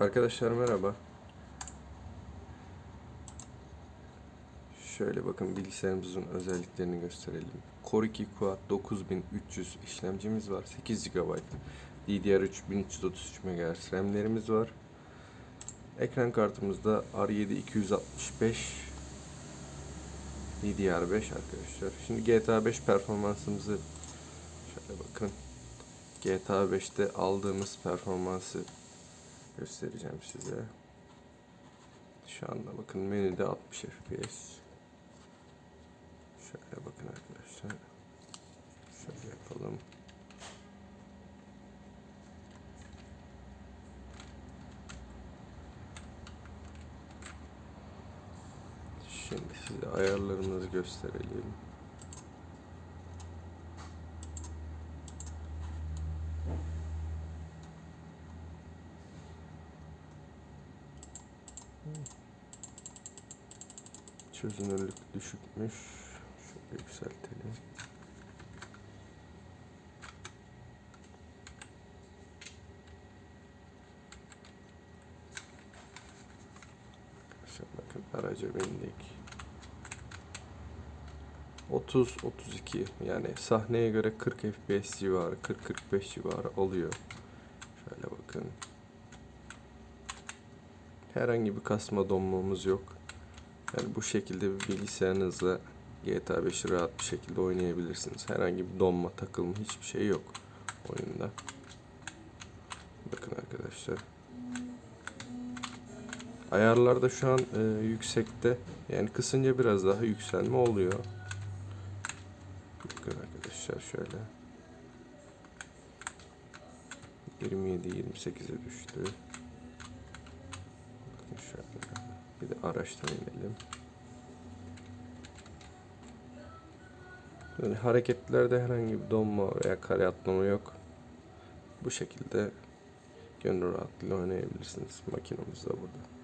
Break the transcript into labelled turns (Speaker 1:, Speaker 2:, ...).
Speaker 1: Arkadaşlar merhaba. Şöyle bakın bilgisayarımızın özelliklerini gösterelim. Core 2 Quad 9300 işlemcimiz var. 8 GB DDR3 1333 MHz RAM'lerimiz var. Ekran kartımızda R7 265 DDR5 arkadaşlar. Şimdi GTA 5 performansımızı şöyle bakın. GTA 5'te aldığımız performansı göstereceğim size. Şu anda bakın menüde 60 FPS. Şöyle bakın arkadaşlar. Şöyle yapalım. Şimdi size ayarlarımızı gösterelim. Çözünürlük düşükmüş. Şöyle yükseltelim. Şimdi bakın araca bindik. 30 32 yani sahneye göre 40 FPS civarı 40 45 civarı alıyor. Şöyle bakın. Herhangi bir kasma donmamız yok. Yani bu şekilde bir bilgisayarınızla GTA 5'i rahat bir şekilde oynayabilirsiniz. Herhangi bir donma, takılma hiçbir şey yok oyunda. Bakın arkadaşlar. Ayarlarda şu an e, yüksekte. Yani kısınca biraz daha yükselme oluyor. Bakın arkadaşlar şöyle. 27 28'e düştü. Şöyle. Bir de araçtan inelim. Yani hareketlerde herhangi bir donma veya kare atlama yok. Bu şekilde gönül rahatlığıyla oynayabilirsiniz. Makinamız da burada.